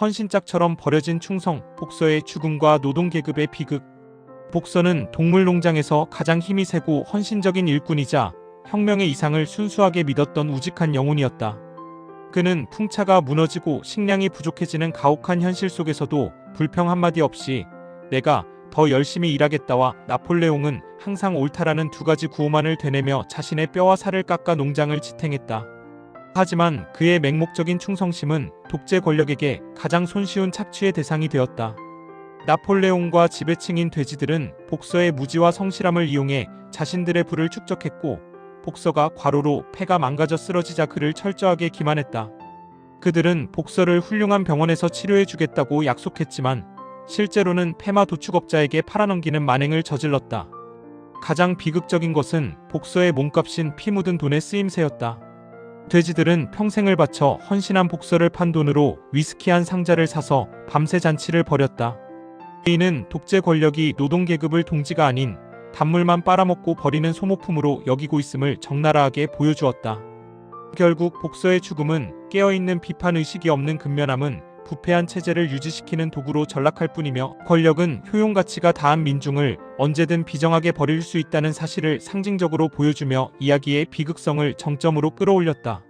헌신짝처럼 버려진 충성, 복서의 죽음과 노동계급의 비극. 복서는 동물농장에서 가장 힘이 세고 헌신적인 일꾼이자 혁명의 이상을 순수하게 믿었던 우직한 영혼이었다. 그는 풍차가 무너지고 식량이 부족해지는 가혹한 현실 속에서도 불평 한마디 없이 내가 더 열심히 일하겠다와 나폴레옹은 항상 옳다라는 두 가지 구호만을 되뇌며 자신의 뼈와 살을 깎아 농장을 지탱했다. 하지만 그의 맹목적인 충성심은 독재 권력에게 가장 손쉬운 착취의 대상이 되었다. 나폴레옹과 지배층인 돼지들은 복서의 무지와 성실함을 이용해 자신들의 부를 축적했고 복서가 과로로 폐가 망가져 쓰러지자 그를 철저하게 기만했다. 그들은 복서를 훌륭한 병원에서 치료해 주겠다고 약속했지만 실제로는 폐마 도축업자에게 팔아넘기는 만행을 저질렀다. 가장 비극적인 것은 복서의 몸값인 피 묻은 돈의 쓰임새였다. 돼지들은 평생을 바쳐 헌신한 복서를 판 돈으로 위스키 한 상자를 사서 밤새 잔치를 벌였다. 이는 독재 권력이 노동계급을 동지가 아닌 단물만 빨아먹고 버리는 소모품으로 여기고 있음을 적나라하게 보여주었다. 결국 복서의 죽음은 깨어있는 비판 의식이 없는 근면함은 부패한 체제를 유지시키는 도구로 전락할 뿐이며 권력은 효용 가치가 다한 민중을 언제든 비정하게 버릴 수 있다는 사실을 상징적으로 보여주며 이야기의 비극성을 정점으로 끌어올렸다.